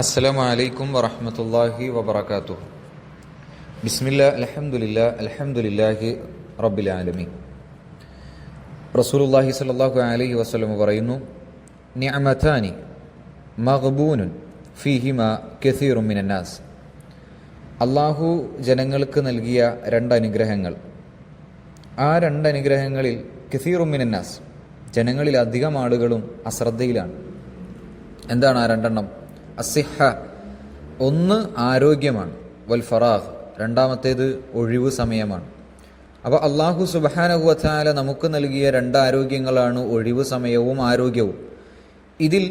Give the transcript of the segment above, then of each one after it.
അസ്സലാമു അലൈക്കും വറഹ്മത്തുള്ളാഹി വബറകാതുഹു. ബിസ്മില്ല അലഹമുല്ല അൽഹംദുലില്ലാഹി റബ്ബിൽ ആലമീൻ റസൂലുള്ളാഹി സ്വല്ലല്ലാഹു അലൈഹി വസല്ലം പറയുന്നു നിഅമതാനി മഗ്ബൂനുൻ ഫിഹിമ കസീറും മിനന്നാസ്. അള്ളാഹു ജനങ്ങൾക്ക് നൽകിയ രണ്ട് അനുഗ്രഹങ്ങൾ ആ രണ്ട് അനുഗ്രഹങ്ങളിൽ കസീറും മിനന്നാസ് ജനങ്ങളിൽ അധികം ആളുകളും അശ്രദ്ധയിലാണ്. എന്താണ് ആ രണ്ടെണ്ണം? അസിഹ ഒന്ന് ആരോഗ്യമാണ്. വൽ ഫറാഹ് രണ്ടാമത്തേത് ഒഴിവ് സമയമാണ്. അപ്പോൾ അള്ളാഹു സുബാനഹുവല നമുക്ക് നൽകിയ രണ്ട് ആരോഗ്യങ്ങളാണ് ഒഴിവ് സമയവും ആരോഗ്യവും. ഇതിൽ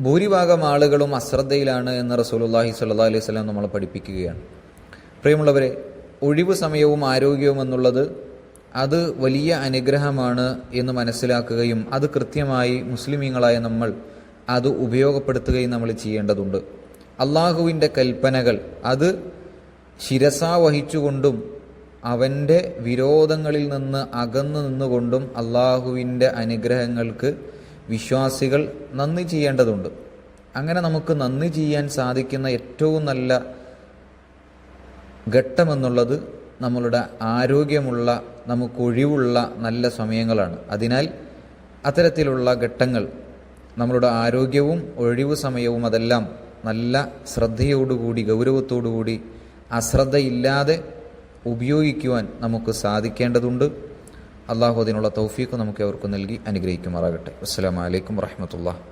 ഭൂരിഭാഗം ആളുകളും അശ്രദ്ധയിലാണ് എന്ന് റസൂലുള്ളാഹി സല്ലാ അലൈഹി സ്വലം നമ്മളെ പഠിപ്പിക്കുകയാണ്. പ്രിയമുള്ളവരെ ഒഴിവ് സമയവും ആരോഗ്യവും എന്നുള്ളത് അത് വലിയ അനുഗ്രഹമാണ് എന്ന് മനസ്സിലാക്കുകയും അത് കൃത്യമായി മുസ്ലിമീങ്ങളായ നമ്മൾ അത് ഉപയോഗപ്പെടുത്തുകയും നമ്മൾ ചെയ്യേണ്ടതുണ്ട്. അള്ളാഹുവിന്റെ കൽപ്പനകൾ അത് ശിരസാവഹിച്ചുകൊണ്ടും അവന്റെ വിരോധങ്ങളിൽ നിന്ന് അകന്നു നിന്നുകൊണ്ടും അള്ളാഹുവിന്റെ അനുഗ്രഹങ്ങൾക്ക് വിശ്വാസികൾ നന്ദി ചെയ്യേണ്ടതുണ്ട്. അങ്ങനെ നമുക്ക് നന്ദി ചെയ്യാൻ സാധിക്കുന്ന ഏറ്റവും നല്ല ഘട്ടമെന്നുള്ളത് നമ്മളുടെ ആരോഗ്യമുള്ള നമുക്ക് ഒഴിവുള്ള നല്ല സമയങ്ങളാണ്. അതിനാൽ അത്തരത്തിലുള്ള ഘട്ടങ്ങൾ നമ്മളുടെ ആരോഗ്യവും ഒഴിവു സമയവും അതെല്ലാം നല്ല ശ്രദ്ധയോടുകൂടി ഗൗരവത്തോടുകൂടി അശ്രദ്ധയില്ലാതെ ഉപയോഗിക്കുവാൻ നമുക്ക് സാധിക്കേണ്ടതുണ്ട്. അള്ളാഹു അതിനുള്ള തൗഫീഖ് നമുക്ക് അവർക്ക് നൽകി അനുഗ്രഹിക്കുമാറാകട്ടെ. അസ്സാം വലൈക്കും വറഹമത്തുള്ള